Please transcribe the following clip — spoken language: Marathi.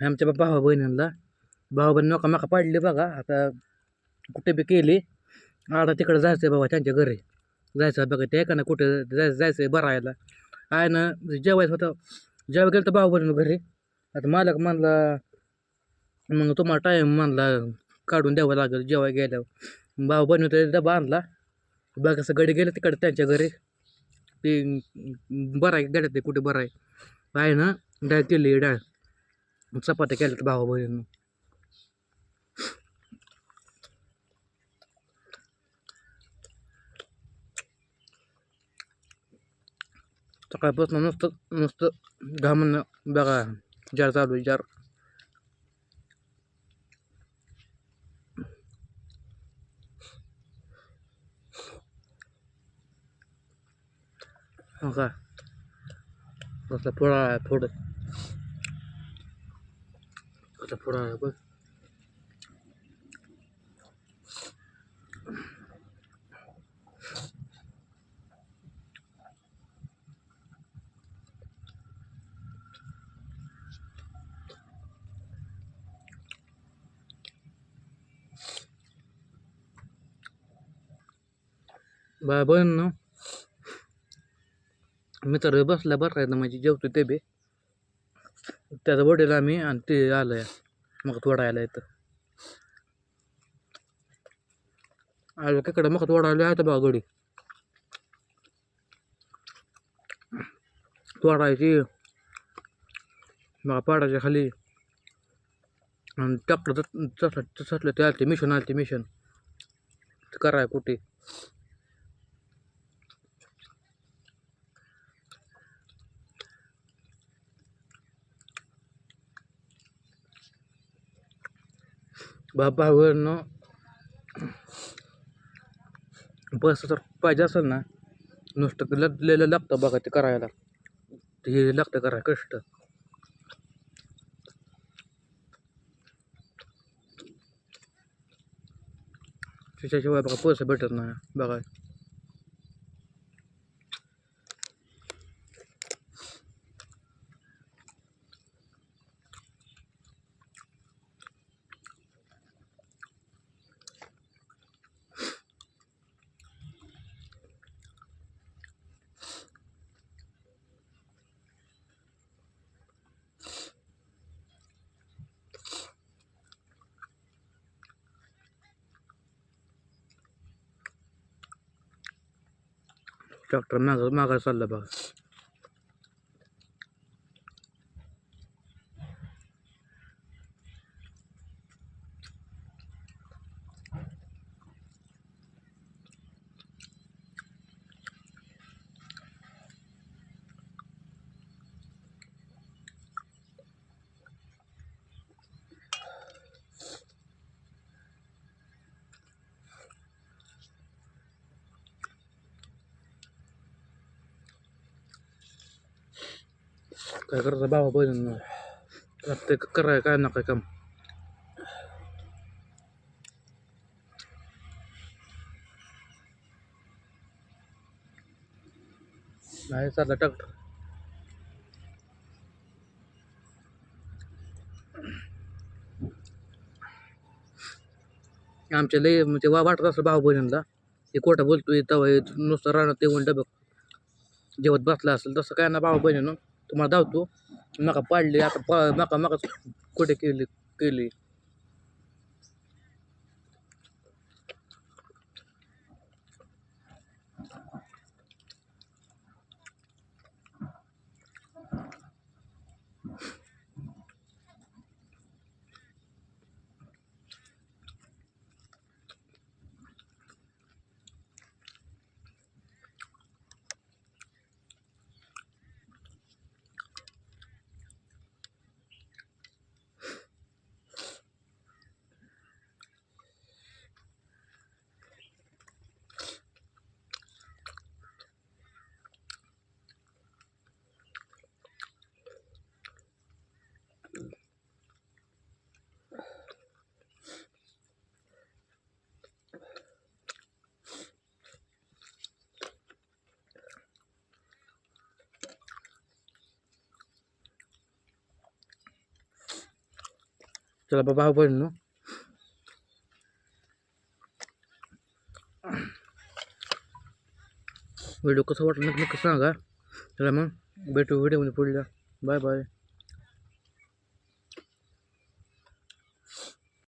हे आमच्या भावा बहिणींना. भावा बहिणी नका माका पाडली बघा. आता कुठे बी केली आता तिकडं जायचं आहे बाबा त्यांच्या घरी. जायचं बघा ते का ना कुठं जायचं जायचं आहे बरायला आहे ना जेवायचं होतं जेव्हा गेलं तर भाऊ बहिणी घरी. आता मालक म्हणला मग तुम्हाला टाईम म्हणला काढून द्यावं लागेल जेव्हा गेल्यावर. भाऊ बहिणी तर डबा आणला. बघा कसं गडी गेलं तिकडे त्यांच्या घरी. ते बरं आहे गाड्यात ते कुठे बरं आहे आहे ना डाळ केली डाळ. चपात्या केल्यात भावा बहिणीनं सकाळपासून नुसतं नुसतं घामन बघा जार चालू आहे, जार हो का कसला फोडा आहे फोड कसला फोडा आहे बघ बा बन ना मी तर बसला बरं काय ना म्हणजे जेवतो ते बी त्याचा वडील आम्ही आणि ते आलं मग वडायला येतं आलं तिकडं मग तोडायला आहे बा गडी तोडायची मग पाडायच्या खाली. आणि ट्रॅक्टर तसलं तसलं ते आलते मिशन आलते मिशन. कराय कुठे? बाबावरनं बस जर पाहिजे असेल ना. नुसतं लढलेलं लागतं बघा ते करायला. ते लागतं करा कष्ट. त्याच्याशिवाय बघा पैसे भेटत नाही. बघा. ट्रॅक्टर माग मागायला चाललं बघा. काय करायचं बाबा बहिण ते कराय काय ना काय काम. नाही चालला ट्रॅक्टर आमच्या लय म्हणजे वा वाटत असं भाऊ बहिणीला. हे कोटा बोलतोय तवा नुसतं राहणार ते म्हणलं बघ जेवत बसला असेल तसं काय ना भाऊ बहिणीनं. तुम्हाला धावतो. मका पाडले आता पा मका नका कुठे केली केली? चला बा भाऊ बहिणीनो व्हिडिओ कसं वाटलं नक्की सांगा. चला मग भेटू व्हिडिओमध्ये पुढल्या. Bye bye.